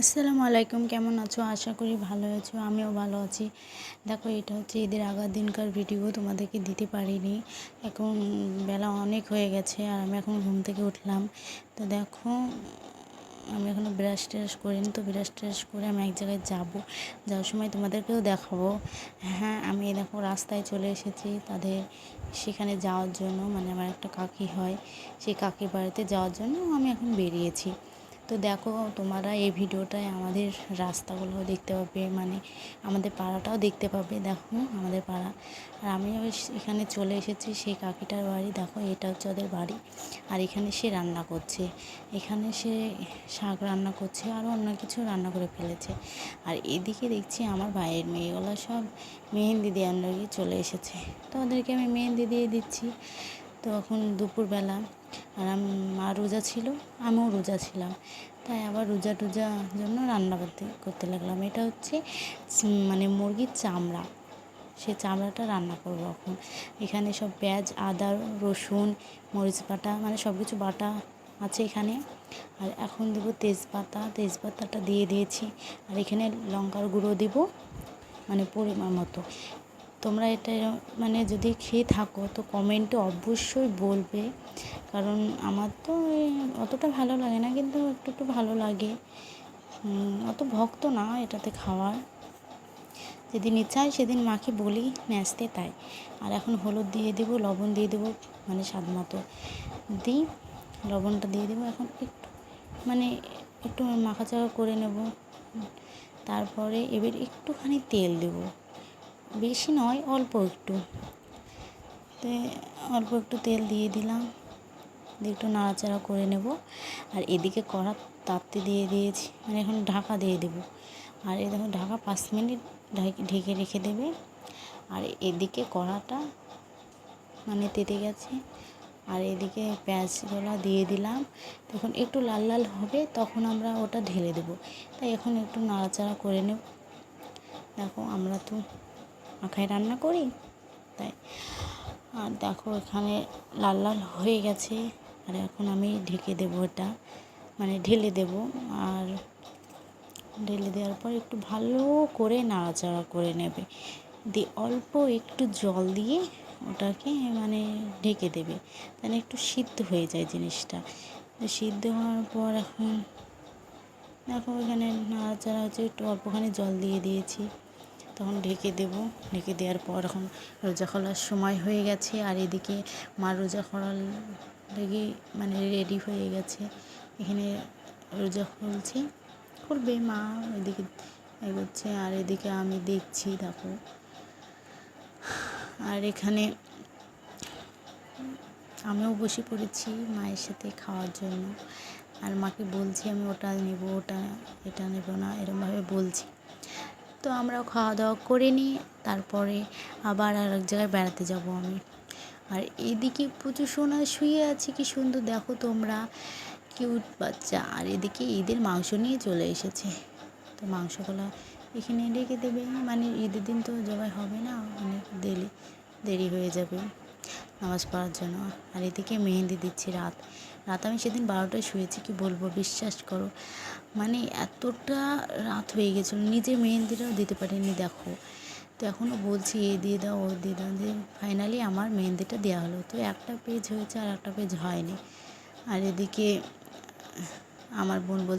আসসালামু আলাইকুম, কেমন আছো? আশা করি ভালো আছো, আমিও ভালো আছি। দেখো, এটা হচ্ছে ঈদের আগার দিনকার ভিডিও তোমাদেরকে দিতে পারিনি। এখন বেলা অনেক হয়ে গেছে আর আমি এখন ঘুম থেকে উঠলাম। তো দেখো, আমি এখনও ব্রাশ ট্রাশ করিনি, তো ব্রাশ ট্রাশ করে আমি এক জায়গায় যাব। যাওয়ার সময় তোমাদেরকেও দেখাবো। হ্যাঁ আমি দেখো রাস্তায় চলে এসেছি তাদের সেখানে যাওয়ার জন্য। মানে আমার একটা কাকি হয়, সেই কাকির বাড়িতে যাওয়ার জন্য আমি এখন বেরিয়েছি। তো দেখো, তোমরা এই ভিডিওটায় আমাদের রাস্তাগুলো দেখতে পাবে মানে আমাদের পাড়াটাও দেখতে পাবে, দেখো আমাদের পাড়া। আর আমিও এখানে চলে এসেছি, সেই কাকিটার বাড়ি, দেখো এটা হচ্ছে ওদের বাড়ি। আর এখানে সে রান্না করছে, এখানে সে শাক রান্না করছে আরও অন্য কিছু রান্না করে ফেলেছে। আর এদিকে দেখছি আমার ভাইয়ের মেয়েগুলো সব মেহেন্দি দেওয়ার লাগিয়ে চলে এসেছে। তো ওদেরকে আমি মেহেন্দি দিয়ে দিচ্ছি। তো এখন দুপুরবেলা আর মা রোজা ছিল, আমিও রোজা ছিলাম। তাই আবার রোজা টোজা জন্য রান্না করতে করতে লাগলাম। এটা হচ্ছে মানে মুরগির চামড়া। সে চামড়াটা রান্না করব এখন। এখানে সব পেঁয়াজ, আদা, রসুন, মরিচ বাটা মানে সব কিছু বাটা আছে এখানে। আর এখন দেবো তেজপাতা। তেজপাতাটা দিয়ে দিয়েছি। আর এখানে লঙ্কার গুঁড়ো দেবো মানে পরিমাণ মতো। তোমরা এটা মানে যদি খেয়ে থাকো, তো কমেন্টে অবশ্যই বলবে। কারণ আমার তো অতটা ভালো লাগে না, কিন্তু একটু একটু ভালো লাগে। অত ভক্ত না এটাতে খাওয়ার। যেদিন ইচ্ছা হয় সেদিন মাকে বলি, ন্যাসতে তাই। আর এখন হলুদ দিয়ে দেবো, লবণ দিয়ে দেবো মানে স্বাদ মতো। দিই, লবণটা দিয়ে দেবো, এখন একটু মানে একটু মাখাচাকা করে নেব। তারপরে এবার একটুখানি তেল দেবো। বেশি নয়, অল্প একটু। অল্প একটু তেল দিয়ে দিলাম। দিয়ে একটু নাড়াচাড়া করে নেব। আর এদিকে কড়া তাতে দিয়ে দিয়েছি। মানে এখন ঢাকা দিয়ে দেবো। আর এই দেখো ঢাকা পাঁচ মিনিট ঢেকে রেখে দেবে। আর এদিকে কড়াটা মানে তেতে গেছে। আর এদিকে পেঁয়াজগুলো দিয়ে দিলাম। তখন একটু লাল লাল হবে, তখন আমরা ওটা ঢেলে দেবো। তাই এখন একটু নাড়াচাড়া করে নেব। দেখো আমরা তো মাখায় রান্না করি। তাই, আর দেখো এখানে লাল লাল হয়ে গেছে। আর এখন আমি ঢেকে দেবো এটা মানে ঢেলে দেব। আর ঢেলে দেওয়ার পর একটু ভালো করে নাড়াচাড়া করে নেবে। দিয়ে অল্প একটু জল দিয়ে ওটাকে মানে ঢেকে দেবে। তাহলে একটু সিদ্ধ হয়ে যায় জিনিসটা। সিদ্ধ হওয়ার পর এখন, দেখো এখানে নাড়াচাড়া হচ্ছে, একটু অল্পখানি জল দিয়ে দিয়েছি। তখন ঢেকে দেব। ঢেকে দেওয়ার পর এখন রোজা খোলার সময় হয়ে গেছে আর এদিকে মা রোজা খোলার লেগে মানে রেডি হয়ে গেছে। এখানে রোজা খুলছে। খুলবে মা, এদিকে এগোচ্ছে আর এদিকে আমি দেখছি, দেখো। আর এখানে আমিও বসে পড়েছি মায়ের সাথে খাওয়ার জন্য। আর মাকে বলছি আমি ওটা নেব, ওটা এটা নেব না, এরমভাবে বলছি। তো আমরাও খাওয়া দাওয়া করে নিই তারপরে আবার আর এক জায়গায় বেড়াতে যাব আমি। আর এদিকে প্রচুর সোনা শুয়ে আছে, কি সুন্দর দেখো তোমরা। কিউট বাচ্চা। আর এদিকে ঈদের মাংস নিয়ে চলে এসেছে। তো মাংসগুলো এখানে রেখে দেবে। মানে ঈদের দিন তো জবাই হবে না, অনেক দেরি দেরি হয়ে যাবে। নামাজ পড়ার জন্য। আর এদিকে মেহেন্দি দিচ্ছি রাত। রাত আমি সেদিন বারোটায় শুয়েছি, কি বলব, বিশ্বাস করো। মানে এতটা রাত হয়ে গেছিল, নিজে মেহেন্দিটাও দিতে পারিনি, দেখো। তো এখনও বলছি, এ দিয়ে দাও, ও দিয়ে দাও। যে ফাইনালি আমার মেহেন্দিটা দেওয়া হলো। তো একটা পেজ হয়েছে আর একটা পেজ হয়নি। আর এদিকে আমার বোন বলছে